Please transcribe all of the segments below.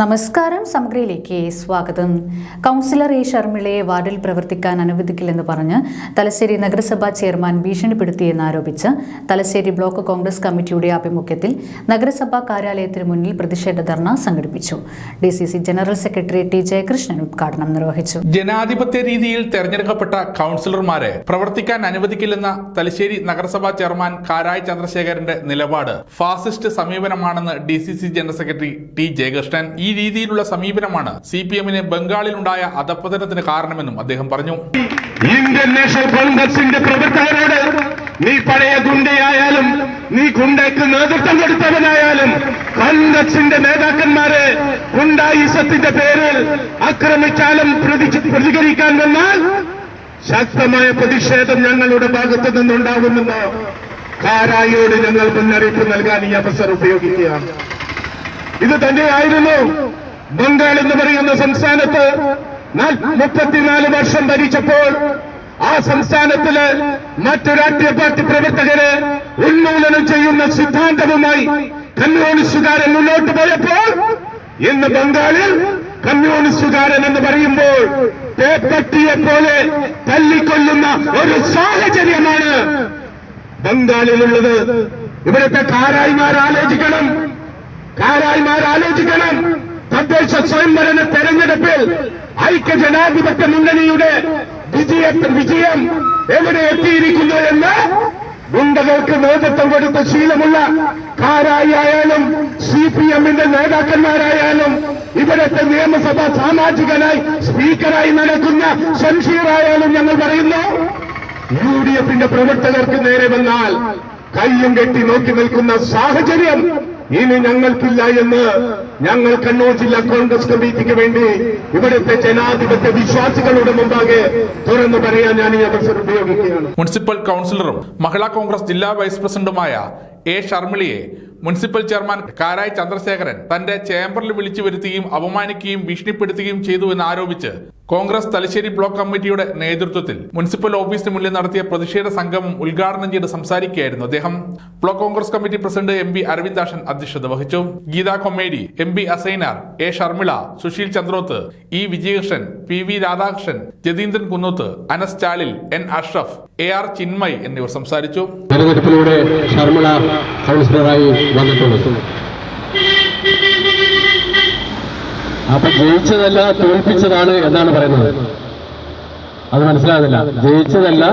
നമസ്കാരം സമഗ്രയിലേക്ക് സ്വാഗതം. Councillor A. ഷർമിളയെ വാർഡിൽ പ്രവർത്തിക്കാൻ അനുവദിക്കില്ലെന്ന് പറഞ്ഞ് തലശ്ശേരി നഗരസഭാ ചെയർമാൻ ഭീഷണിപ്പെടുത്തിയെന്ന് ആരോപിച്ച് തലശ്ശേരി ബ്ലോക്ക് കോൺഗ്രസ് കമ്മിറ്റിയുടെ ആഭിമുഖ്യത്തിൽ നഗരസഭാ കാര്യാലയത്തിന് മുന്നിൽ പ്രതിഷേധ ധർണ സംഘടിപ്പിച്ചു. D general secretary T Jayakrishnan ഉദ്ഘാടനം നിർവഹിച്ചു. ജനാധിപത്യ രീതിയിൽ തെരഞ്ഞെടുക്കപ്പെട്ട കൗൺസിലർമാരെ പ്രവർത്തിക്കാൻ അനുവദിക്കില്ലെന്ന തലശ്ശേരി നഗരസഭാ ചെയർമാൻ കാരായ് ചന്ദ്രശേഖരന്റെ നിലപാട് fascist സമീപനമാണെന്ന് D general secretary T Jayakrishnan ഈ രീതിയിലുള്ള സമീപനമാണ് സി പി എമ്മിന് ബംഗാളിലുണ്ടായ അധപ്പതനത്തിന് കാരണമെന്നും അദ്ദേഹം പറഞ്ഞു. ഇന്ത്യൻ നാഷണൽ കോൺഗ്രസിന്റെ പ്രവർത്തകരോട് നീ പഴയ ഗുണ്ടയായാലും നീ ഗുണ്ടയ്ക്ക് നേതൃത്വം കൊടുത്തവനായാലും കോൺഗ്രസിന്റെ നേതാക്കന്മാരെ ഗുണ്ടായിസത്തിന്റെ പേരിൽ ആക്രമിച്ചാലും പ്രതി- പ്രതികരിക്കാൻ വന്നാൽ ശക്തമായ പ്രതിഷേധം ഞങ്ങളുടെ ഭാഗത്തു നിന്നുണ്ടാകുമെന്ന് കാരായോട് ഞങ്ങൾ മുന്നറിയിപ്പ് നൽകാൻ ഈ അവസരം ഉപയോഗിക്കുകയാണ്. ഇത് തന്നെയായിരുന്നു. ബംഗാൾ എന്ന് പറയുന്ന സംസ്ഥാനത്ത് മുപ്പത്തിനാല് വർഷം ഭരിച്ചപ്പോൾ ആ സംസ്ഥാനത്തിൽ മറ്റു രാഷ്ട്രീയ പാർട്ടി പ്രവർത്തകരെ ഉന്മൂലനം ചെയ്യുന്ന സിദ്ധാന്തവുമായി കമ്മ്യൂണിസ്റ്റുകാരൻ മുന്നോട്ട് പോയപ്പോൾ ഇന്ന് ബംഗാളിൽ കമ്മ്യൂണിസ്റ്റുകാരൻ എന്ന് പറയുമ്പോൾ പേപ്പട്ടിയെ പോലെ തല്ലിക്കൊല്ലുന്ന ഒരു സാഹചര്യമാണ് ബംഗാളിലുള്ളത്. ഇവിടുത്തെ കാരായിമാർ ആലോചിക്കണം കാരായിമാർ ആലോചിക്കണം. തദ്ദേശ സ്വയംഭരണ തെരഞ്ഞെടുപ്പിൽ ഐക്യ ജനാധിപത്യ മുന്നണിയുടെ വിജയ വിജയം എവിടെ എത്തിയിരിക്കുന്നു എന്ന് ഗുണ്ടകൾക്ക് നേതൃത്വം കൊടുത്ത ശീലമുള്ള കാരായി ആയാലും സി പി എമ്മിന്റെ നേതാക്കന്മാരായാലും ഇവിടുത്തെ നിയമസഭാ സാമാജികനായി സ്പീക്കറായി നടക്കുന്ന ഷംഷീറായാലും ഞങ്ങൾ പറയുന്നു യു ഡി എഫിന്റെ പ്രവർത്തകർക്ക് നേരെ വന്നാൽ കയ്യും കെട്ടി നോക്കി നിൽക്കുന്ന സാഹചര്യം ഇനി ഞങ്ങൾക്കില്ല എന്ന് ഞങ്ങൾ കണ്ണൂർ ജില്ലാ കോൺഗ്രസ് കമ്മിറ്റിക്ക് വേണ്ടി ഇവിടുത്തെ ജനാധിപത്യ വിശ്വാസികളുടെ മുമ്പാകെ തുറന്നു പറയാൻ ഞാൻ ഈ അവസരം ഉപയോഗിക്കുകയാണ്. മുനിസിപ്പൽ കൗൺസിലറും മഹിളാ കോൺഗ്രസ് ജില്ലാ വൈസ് പ്രസിഡന്റുമായ എ ഷർമിളിയെ മുനിസിപ്പൽ ചെയർമാൻ കാരായ് ചന്ദ്രശേഖരൻ തന്റെ ചേംബറിൽ വിളിച്ചു വരുത്തുകയും അപമാനിക്കുകയും ഭീഷണിപ്പെടുത്തുകയും ചെയ്തു എന്ന് ആരോപിച്ച് കോൺഗ്രസ് തലശ്ശേരി ബ്ലോക്ക് കമ്മിറ്റിയുടെ നേതൃത്വത്തിൽ മുനിസിപ്പൽ ഓഫീസിന് മുന്നിൽ നടത്തിയ പ്രതിഷേധ സംഗമം ഉദ്ഘാടനം ചെയ്ത് സംസാരിക്കുകയായിരുന്നു അദ്ദേഹം. Block congress committee president M P Aravindakshan അധ്യക്ഷത വഹിച്ചു. Geetha Kommeri M P Assainar A Sharmila Susheel Chandroth E Vijayakrishnan P V Radhakrishnan Jatheendran Kunnoth Anas Chalil N Ashraf A R Chinmay എന്നിവർ സംസാരിച്ചു. ശർമിള കൗൺസിലറായി വന്നിട്ടുള്ളത്. അപ്പൊ ജയിച്ചതല്ല തോൽപ്പിച്ചതാണ് എന്നാണ് പറയുന്നത്. അത് മനസ്സിലാകുന്നില്ല. ജയിച്ചതല്ല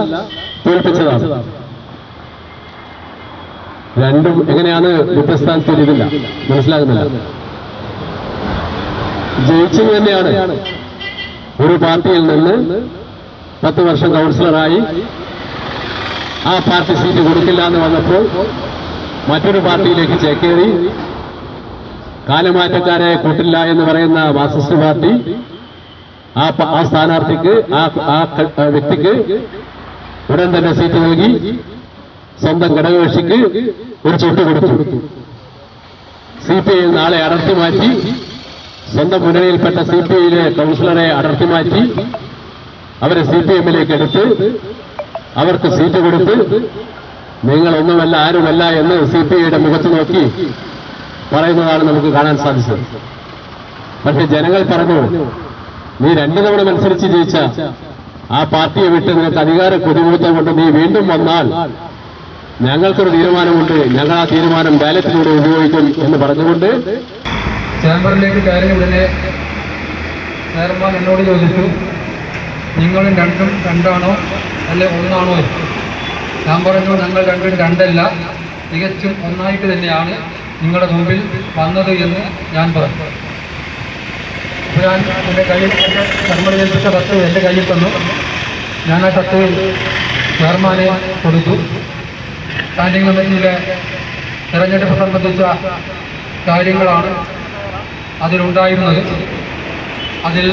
തോൽപ്പിച്ചതാണ്. രണ്ടും എങ്ങനെയാണ് വ്യത്യസ്താനത്തിൽ ഇതില്ല. മനസ്സിലാകുന്നില്ല. ജയിച്ചത് തന്നെയാണ്. ഒരു പാർട്ടിയിൽ നിന്ന് പത്ത് വർഷം കൗൺസിലറായി ആ പാർട്ടി സീറ്റ് കൊടുക്കില്ല എന്ന് വന്നപ്പോൾ മറ്റൊരു പാർട്ടിയിലേക്ക് ചേക്കേറി. കാലമാറ്റക്കാരെ കൂട്ടില്ല എന്ന് പറയുന്ന മാർക്സിസ്റ്റ് പാർട്ടി ആ ആ സ്ഥാനാർത്ഥിക്ക് ആ വ്യക്തിക്ക് ഉടൻ തന്നെ സീറ്റ് നൽകി സ്വന്തം ഘടകകക്ഷിക്ക് ഒരു ചുട്ട് കൊടുത്തു. സി പി ഐ നാളെ അടർത്തി മാറ്റി സ്വന്തം മുന്നണിയിൽപ്പെട്ട സി പി ഐയിലെ കൗൺസിലറെ അടർത്തി മാറ്റി അവരെ സി പി എമ്മിലേക്ക് എടുത്ത് അവർക്ക് സീറ്റ് കൊടുത്ത് നിങ്ങളൊന്നുമല്ല ആരുമല്ല എന്ന് സി പി ഐയുടെ മുഖത്ത് നോക്കി പറയുന്നതാണ് നമുക്ക് കാണാൻ സാധിച്ചത്. പക്ഷെ ജനങ്ങൾ പറഞ്ഞു നീ രണ്ടു തവണ മത്സരിച്ച് ജയിച്ച ആ പാർട്ടിയെ വിട്ട് നിനക്ക് അധികാര കൊതിമൂത്തം കൊണ്ട് നീ വീണ്ടും വന്നാൽ ഞങ്ങൾക്കൊരു തീരുമാനമുണ്ട്. ഞങ്ങൾ ആ തീരുമാനം ബാലറ്റിലൂടെ ഉപയോഗിക്കും എന്ന് പറഞ്ഞുകൊണ്ട് ചേംബറിലേക്ക് കയറിയ ഉടനെ ചെയർമാൻ എന്നോട് ചോദിച്ചു നിങ്ങളും രണ്ടും രണ്ടാണോ? അല്ലെ ഒന്നാണോ? ഞാൻ പറഞ്ഞു ഞങ്ങൾ രണ്ടും രണ്ടല്ല തികച്ചും ഒന്നായിട്ട് തന്നെയാണ്. നിങ്ങളുടെ മുമ്പിൽ വന്നത് എന്ന് ഞാൻ പറഞ്ഞു. അപ്പോൾ ഞാൻ എന്റെ കയ്യിൽ ചർമ്മം ഏൽപ്പിച്ച കത്ത് എന്റെ കയ്യിൽ തന്നു. ഞാൻ ആ കത്ത് ചെയർമാനെ കൊടുത്തു. സ്റ്റാൻഡിംഗ് കമ്മിറ്റിയിലെ തെരഞ്ഞെടുപ്പ് സംബന്ധിച്ച കാര്യങ്ങളാണ് അതിലുണ്ടായിരുന്നത്. അതിൽ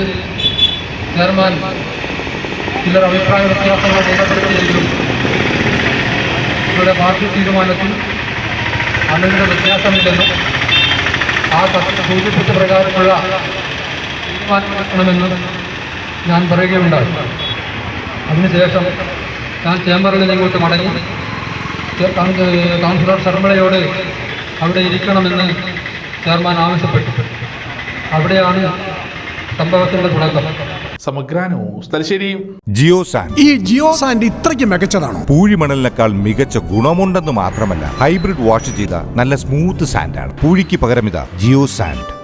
ചെയർമാൻ ചിലർ അഭിപ്രായ വ്യത്യാസങ്ങൾ രേഖപ്പെടുത്തിയെങ്കിലും ഇവരുടെ പാർട്ടി തീരുമാനത്തിൽ അന്നതിന് വ്യത്യാസമില്ലെന്നും ആ കത്ത് സൂചിപ്പിച്ച പ്രകാരമുള്ള തീരുമാനമെടുക്കണമെന്നും ഞാൻ പറയുകയുണ്ടായി. അതിനുശേഷം ഞാൻ ചേംബറിൽ ഇങ്ങോട്ട് മടങ്ങി. കൗൺസിലർ ശർമ്മളയോട് അവിടെ ഇരിക്കണമെന്ന് ചെയർമാൻ ആവശ്യപ്പെട്ടു. അവിടെയാണ് സംഭവത്തിന്റെ തുടക്കം. സമഗ്ര ന്യൂസ് ജിയോ സാൻഡ് ഈ ജിയോ സാൻഡ് ഇത്രയ്ക്ക് മികച്ചതാണോ? പൂഴിമണലിനേക്കാൾ മികച്ച ഗുണമുണ്ടെന്ന് മാത്രമല്ല ഹൈബ്രിഡ് വാഷ് ചെയ്ത നല്ല സ്മൂത്ത് സാൻഡാണ്. പൂഴിക്ക് പകരം ഇതാ ജിയോ സാൻഡ്.